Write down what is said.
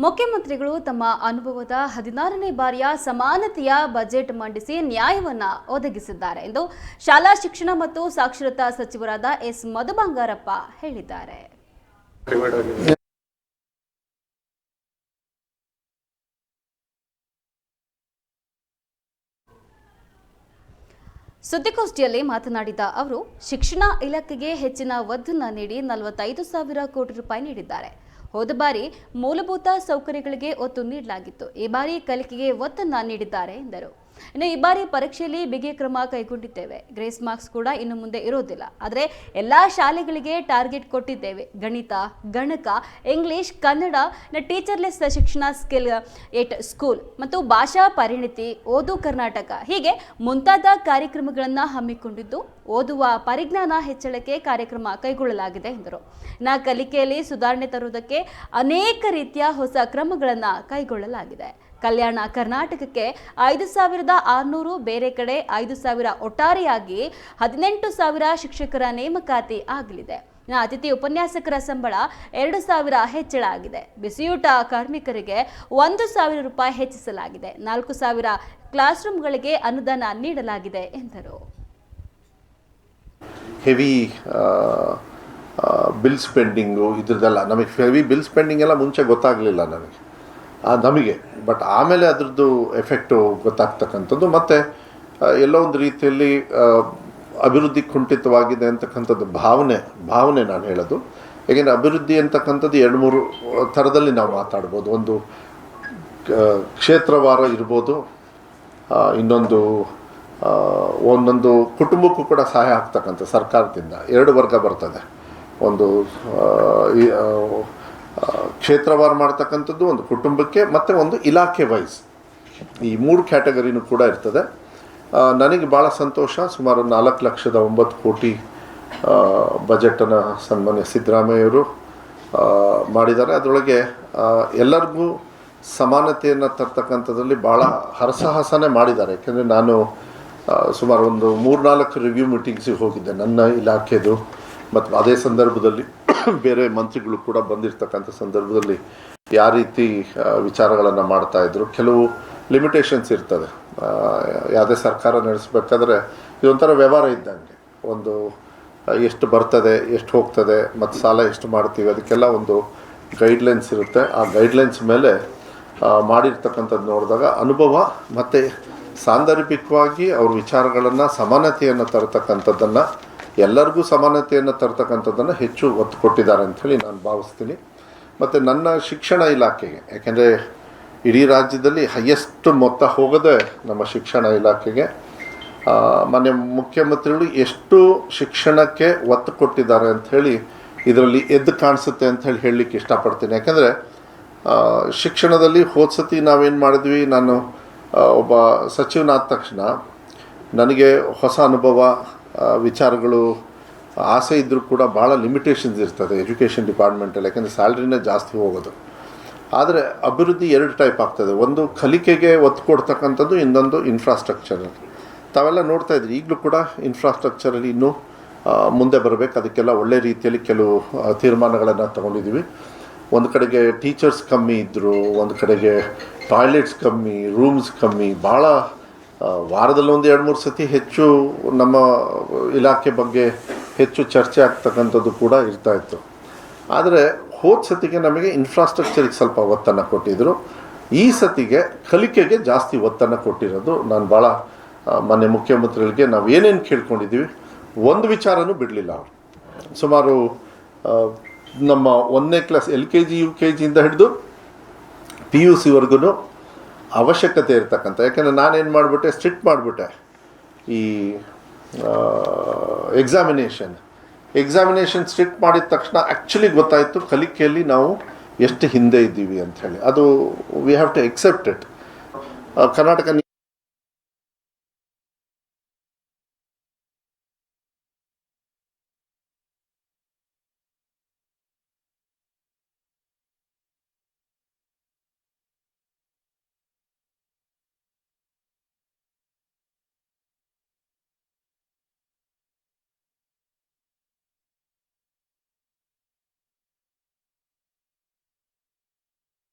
ಮುಖ್ಯಮಂತ್ರಿಗಳು ತಮ್ಮ ಅನುಭವದ ಹದಿನಾರನೇ ಬಾರಿಯ ಸಮಾನತೆಯ ಬಜೆಟ್ ಮಂಡಿಸಿ ನ್ಯಾಯವನ್ನ ಒದಗಿಸಿದ್ದಾರೆ ಎಂದು ಶಾಲಾ ಶಿಕ್ಷಣ ಮತ್ತು ಸಾಕ್ಷರತಾ ಸಚಿವರಾದ ಎಸ್ ಮಧು ಬಂಗಾರಪ್ಪ ಹೇಳಿದ್ದಾರೆ. ಸುದ್ದಿಗೋಷ್ಠಿಯಲ್ಲಿ ಮಾತನಾಡಿದ ಅವರು, ಶಿಕ್ಷಣ ಇಲಾಖೆಗೆ ಹೆಚ್ಚಿನ ಒದ್ದನ್ನ ನೀಡಿ ನಲವತ್ತೈದು ಸಾವಿರ ಕೋಟಿ ರೂಪಾಯಿ ನೀಡಿದ್ದಾರೆ. ಹೋದ ಬಾರಿ ಮೂಲಭೂತ ಸೌಕರ್ಯಗಳಿಗೆ ಒತ್ತು ನೀಡಲಾಗಿತ್ತು. ಈ ಬಾರಿ ಕಲಿಕೆಗೆ ಒತ್ತನ್ನು ನೀಡಿದ್ದಾರೆ ಎಂದರು. ಇನ್ನು ಈ ಬಾರಿ ಪರೀಕ್ಷೆಯಲ್ಲಿ ಬಿಗಿ ಕ್ರಮ ಕೈಗೊಂಡಿದ್ದೇವೆ. ಗ್ರೇಸ್ ಮಾರ್ಕ್ಸ್ ಕೂಡ ಇನ್ನು ಮುಂದೆ ಇರೋದಿಲ್ಲ. ಆದರೆ ಎಲ್ಲ ಶಾಲೆಗಳಿಗೆ ಟಾರ್ಗೆಟ್ ಕೊಟ್ಟಿದ್ದೇವೆ. ಗಣಿತ, ಗಣಕ, ಇಂಗ್ಲಿಷ್, ಕನ್ನಡ ಟೀಚರ್ಲೆಸ್ ಶಿಕ್ಷಣ ಸ್ಕಿಲ್ ಎಟ್ ಸ್ಕೂಲ್ ಮತ್ತು ಭಾಷಾ ಪರಿಣಿತಿ, ಓದು ಕರ್ನಾಟಕ ಹೀಗೆ ಮುಂತಾದ ಕಾರ್ಯಕ್ರಮಗಳನ್ನು ಹಮ್ಮಿಕೊಂಡಿದ್ದು ಓದುವ ಪರಿಜ್ಞಾನ ಹೆಚ್ಚಳಕ್ಕೆ ಕಾರ್ಯಕ್ರಮ ಕೈಗೊಳ್ಳಲಾಗಿದೆ ಎಂದರು. ನಾ ಕಲಿಕೆಯಲ್ಲಿ ಸುಧಾರಣೆ ತರುವುದಕ್ಕೆ ಅನೇಕ ರೀತಿಯ ಹೊಸ ಕ್ರಮಗಳನ್ನು ಕೈಗೊಳ್ಳಲಾಗಿದೆ. ಕಲ್ಯಾಣ ಕರ್ನಾಟಕಕ್ಕೆ ಐದು ಸಾವಿರದ ಆರುನೂರು ಬೇರೆ ಕಡೆ ಐದು ಸಾವಿರ ಒಟ್ಟಾರೆಯಾಗಿ ಹದಿನೆಂಟು ಸಾವಿರ ಶಿಕ್ಷಕರ ನೇಮಕಾತಿ ಆಗಲಿದೆ. ಅತಿಥಿ ಉಪನ್ಯಾಸಕರ ಸಂಬಳ ಎರಡು ಸಾವಿರ ಹೆಚ್ಚಳ ಆಗಿದೆ. ಬಿಸಿಯೂಟ ಕಾರ್ಮಿಕರಿಗೆ ಒಂದು ಸಾವಿರ ರೂಪಾಯಿ ಹೆಚ್ಚಿಸಲಾಗಿದೆ. ನಾಲ್ಕು ಸಾವಿರ ಕ್ಲಾಸ್ ರೂಮ್ಗಳಿಗೆ ಅನುದಾನ ನೀಡಲಾಗಿದೆ ಎಂದರು. ಹೆವಿ ಬಿಲ್ ಸ್ಪೆಂಡಿಂಗು ಇದ್ರದ್ದೆಲ್ಲ ನಮಗೆ ಹೆವಿ ಬಿಲ್ ಸ್ಪೆಂಡಿಂಗ್ ಎಲ್ಲ ಮುಂಚೆ ಗೊತ್ತಾಗಲಿಲ್ಲ ನನಗೆ ನಮಗೆ. ಬಟ್ ಆಮೇಲೆ ಅದರದ್ದು ಎಫೆಕ್ಟು ಗೊತ್ತಾಗ್ತಕ್ಕಂಥದ್ದು ಮತ್ತು ಎಲ್ಲೋ ಒಂದು ರೀತಿಯಲ್ಲಿ ಅಭಿವೃದ್ಧಿ ಕುಂಠಿತವಾಗಿದೆ ಅಂತಕ್ಕಂಥದ್ದು ಭಾವನೆ ಭಾವನೆ ನಾನು ಹೇಳೋದು. ಏಕೆಂದರೆ ಅಭಿವೃದ್ಧಿ ಅಂತಕ್ಕಂಥದ್ದು ಎರಡು ಮೂರು ಥರದಲ್ಲಿ ನಾವು ಮಾತಾಡ್ಬೋದು. ಒಂದು ಕ್ಷೇತ್ರವಾರ ಇರ್ಬೋದು ಇನ್ನೊಂದು ಒಂದೊಂದು ಕುಟುಂಬಕ್ಕೂ ಕೂಡ ಸಹಾಯ ಆಗ್ತಕ್ಕಂಥ ಸರ್ಕಾರದಿಂದ ಎರಡು ವರ್ಗ ಬರ್ತದೆ. ಒಂದು ಕ್ಷೇತ್ರವಾರು ಮಾಡ್ತಕ್ಕಂಥದ್ದು ಒಂದು ಕುಟುಂಬಕ್ಕೆ ಮತ್ತು ಒಂದು ಇಲಾಖೆ ವೈಸ್ ಈ ಮೂರು ಕ್ಯಾಟಗರಿನೂ ಕೂಡ ಇರ್ತದೆ. ನನಗೆ ಭಾಳ ಸಂತೋಷ. ಸುಮಾರು ನಾಲ್ಕು ಲಕ್ಷದ ಒಂಬತ್ತು ಕೋಟಿ ಬಜೆಟನ್ನು ಸನ್ಮಾನ್ಯ ಸಿದ್ದರಾಮಯ್ಯವರು ಮಾಡಿದ್ದಾರೆ. ಅದರೊಳಗೆ ಎಲ್ಲರಿಗೂ ಸಮಾನತೆಯನ್ನು ತರ್ತಕ್ಕಂಥದ್ರಲ್ಲಿ ಭಾಳ ಹರಸಾಹಸನೇ ಮಾಡಿದ್ದಾರೆ. ಯಾಕೆಂದರೆ ನಾನು ಸುಮಾರು ಒಂದು ಮೂರ್ನಾಲ್ಕು ರಿವ್ಯೂ ಮೀಟಿಂಗ್ಸಿಗೆ ಹೋಗಿದ್ದೆ. ನನ್ನ ಇಲಾಖೆದು, ಮತ್ತು ಅದೇ ಸಂದರ್ಭದಲ್ಲಿ. ಬೇರೆ ಮಂತ್ರಿಗಳು ಕೂಡ ಬಂದಿರತಕ್ಕಂಥ ಸಂದರ್ಭದಲ್ಲಿ ಯಾವ ರೀತಿ ವಿಚಾರಗಳನ್ನು ಮಾಡ್ತಾಯಿದ್ರು ಕೆಲವು ಲಿಮಿಟೇಷನ್ಸ್ ಇರ್ತದೆ. ಯಾವುದೇ ಸರ್ಕಾರ ನಡೆಸಬೇಕಾದ್ರೆ ಇದೊಂಥರ ವ್ಯವಹಾರ ಇದ್ದಂಗೆ. ಒಂದು, ಎಷ್ಟು ಬರ್ತದೆ, ಎಷ್ಟು ಹೋಗ್ತದೆ, ಮತ್ತು ಸಾಲ ಎಷ್ಟು ಮಾಡ್ತೀವಿ, ಅದಕ್ಕೆಲ್ಲ ಒಂದು ಗೈಡ್ಲೈನ್ಸ್ ಇರುತ್ತೆ. ಆ ಗೈಡ್ಲೈನ್ಸ್ ಮೇಲೆ ಮಾಡಿರ್ತಕ್ಕಂಥದ್ದು ನೋಡಿದಾಗ ಅನುಭವ ಮತ್ತು ಸಾಂದರ್ಭಿಕವಾಗಿ ಅವ್ರ ವಿಚಾರಗಳನ್ನು ಸಮಾನತೆಯನ್ನು ತರತಕ್ಕಂಥದ್ದನ್ನು ಎಲ್ಲರಿಗೂ ಸಮಾನತೆಯನ್ನು ತರ್ತಕ್ಕಂಥದ್ದನ್ನು ಹೆಚ್ಚು ಒತ್ತು ಕೊಟ್ಟಿದ್ದಾರೆ ಅಂಥೇಳಿ ನಾನು ಭಾವಿಸ್ತೀನಿ. ಮತ್ತು ನನ್ನ ಶಿಕ್ಷಣ ಇಲಾಖೆಗೆ, ಯಾಕೆಂದರೆ ಇಡೀ ರಾಜ್ಯದಲ್ಲಿ ಹೈಯೆಸ್ಟ್ ಮೊತ್ತ ಹೋಗದೆ ನಮ್ಮ ಶಿಕ್ಷಣ ಇಲಾಖೆಗೆ ಮಾನ್ಯ ಮುಖ್ಯಮಂತ್ರಿಗಳು ಎಷ್ಟು ಶಿಕ್ಷಣಕ್ಕೆ ಒತ್ತು ಕೊಟ್ಟಿದ್ದಾರೆ ಅಂಥೇಳಿ ಇದರಲ್ಲಿ ಎದ್ದು ಕಾಣಿಸುತ್ತೆ ಅಂತ ಹೇಳಿ ಹೇಳಲಿಕ್ಕೆ ಇಷ್ಟಪಡ್ತೀನಿ. ಯಾಕೆಂದರೆ ಶಿಕ್ಷಣದಲ್ಲಿ ಹೋದ ಸತಿ ನಾವೇನು ಮಾಡಿದ್ವಿ, ನಾನು ಒಬ್ಬ ಸಚಿವನಾದ ತಕ್ಷಣ ನನಗೆ ಹೊಸ ಅನುಭವ ವಿಚಾರಗಳು, ಆಸೆ ಇದ್ದರೂ ಕೂಡ ಭಾಳ ಲಿಮಿಟೇಷನ್ಸ್ ಇರ್ತದೆ ಎಜುಕೇಷನ್ ಡಿಪಾರ್ಟ್ಮೆಂಟಲ್ಲಿ ಯಾಕೆಂದರೆ ಸ್ಯಾಲ್ರಿನೇ ಜಾಸ್ತಿ ಹೋಗೋದು. ಆದರೆ ಅಭಿವೃದ್ಧಿ ಎರಡು ಟೈಪ್ ಆಗ್ತದೆ. ಒಂದು ಕಲಿಕೆಗೆ ಒತ್ತು ಕೊಡ್ತಕ್ಕಂಥದ್ದು, ಇನ್ನೊಂದು ಇನ್ಫ್ರಾಸ್ಟ್ರಕ್ಚರ್ ತಾವೆಲ್ಲ ನೋಡ್ತಾ ಇದ್ರಿ ಈಗಲೂ ಕೂಡ ಇನ್ಫ್ರಾಸ್ಟ್ರಕ್ಚರಲ್ಲಿ ಇನ್ನೂ ಮುಂದೆ ಬರಬೇಕು. ಅದಕ್ಕೆಲ್ಲ ಒಳ್ಳೆ ರೀತಿಯಲ್ಲಿ ಕೆಲವು ತೀರ್ಮಾನಗಳನ್ನು ತಗೊಂಡಿದ್ದೀವಿ. ಒಂದು ಕಡೆಗೆ ಟೀಚರ್ಸ್ ಕಮ್ಮಿ ಇದ್ದರು ಒಂದು ಕಡೆಗೆ ಟಾಯ್ಲೆಟ್ಸ್ ಕಮ್ಮಿ ರೂಮ್ಸ್ ಕಮ್ಮಿ ಭಾಳ ಆ, ವಾರದಲ್ಲಿ ಒಂದು ಎರಡು ಮೂರು ಸತಿ ಹೆಚ್ಚು ನಮ್ಮ ಇಲಾಖೆ ಬಗ್ಗೆ ಹೆಚ್ಚು ಚರ್ಚೆ ಆಗ್ತಕ್ಕಂಥದ್ದು ಕೂಡ ಇರ್ತಾ ಇತ್ತು. ಆದರೆ ಹೋದ ಸತಿಗೆ ನಮಗೆ ಇನ್ಫ್ರಾಸ್ಟ್ರಕ್ಚರಿಗೆ ಸ್ವಲ್ಪ ಒತ್ತನ್ನು ಕೊಟ್ಟಿದ್ದರು ಈ ಸತಿಗೆ ಕಲಿಕೆಗೆ ಜಾಸ್ತಿ ಒತ್ತನ್ನು ಕೊಟ್ಟಿರೋದು ನಾನು ಭಾಳ ಮಾನ್ಯ ಮುಖ್ಯಮಂತ್ರಿಗಳಿಗೆ ನಾವು ಏನೇನು ಕೇಳ್ಕೊಂಡಿದ್ದೀವಿ ಒಂದು ವಿಚಾರನೂ ಬಿಡಲಿಲ್ಲ ಅವರು. ಸುಮಾರು ನಮ್ಮ ಒಂದನೇ class L K G U K ಜಿಯಿಂದ ಹಿಡಿದು ಪಿ ಯು ಸಿವರೆಗೂ ಅವಶ್ಯಕತೆ ಇರ್ತಕ್ಕಂಥ, ಯಾಕೆಂದರೆ ನಾನೇನು ಮಾಡಿಬಿಟ್ಟೆ, ಸ್ಟ್ರಿಕ್ಟ್ ಮಾಡಿಬಿಟ್ಟೆ. ಈ ಎಕ್ಸಾಮಿನೇಷನ್ ಎಕ್ಸಾಮಿನೇಷನ್ ಸ್ಟ್ರಿಕ್ಟ್ ಮಾಡಿದ ತಕ್ಷಣ ಆ್ಯಕ್ಚುಲಿ ಗೊತ್ತಾಯಿತು, ಕಲಿಕೆಯಲ್ಲಿ ನಾವು ಎಷ್ಟು ಹಿಂದೆ ಇದ್ದೀವಿ ಅಂಥೇಳಿ ಅದು we have to accept it Karnataka